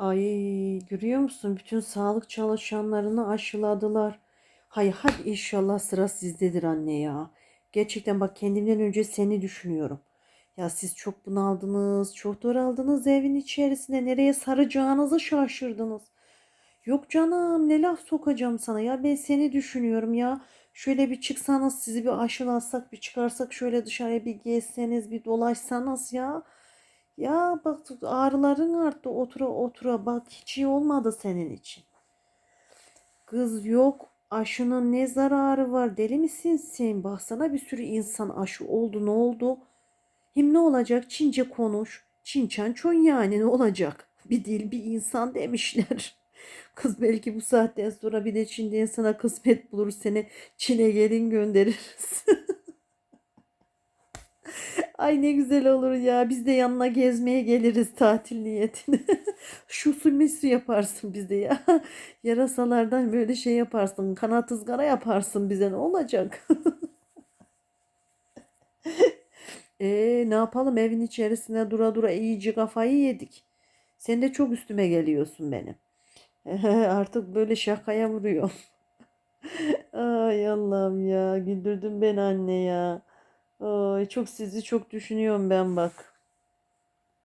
Ay görüyor musun? Bütün sağlık çalışanlarını aşıladılar. Hay hadi inşallah sıra sizdedir anne ya. Gerçekten bak kendimden önce seni düşünüyorum. Ya siz çok bunaldınız, çok daraldınız evin içerisinde. Nereye saracağınızı şaşırdınız. Yok canım ne laf sokacağım sana ya ben seni düşünüyorum ya. Şöyle bir çıksanız sizi bir aşılatsak bir çıkarsak şöyle dışarıya bir gezseniz bir dolaşsanız ya. Ya bak ağrıların arttı otura otura bak hiç iyi olmadı senin için. Kız yok aşının ne zararı var deli misin sen? Baksana bir sürü insan aşı oldu ne oldu? Hem ne olacak Çince konuş. Çinçen çon yani ne olacak? Bir dil bir insan demişler. Kız belki bu saatten sonra bir de Çin'den sana kısmet bulur seni Çin'e gelin göndeririz. Ay ne güzel olur ya. Biz de yanına gezmeye geliriz tatil niyetine. Şu su misu yaparsın bize ya. Yarasalardan böyle şey yaparsın. Kanat ızgara yaparsın bize ne olacak? Ee, ne yapalım evin içerisinde dura dura iyice kafayı yedik. Sen de çok üstüme geliyorsun benim. Artık böyle şakaya vuruyor. Ay Allah'ım ya güldürdün beni anne ya. Ay çok sizi çok düşünüyorum ben bak.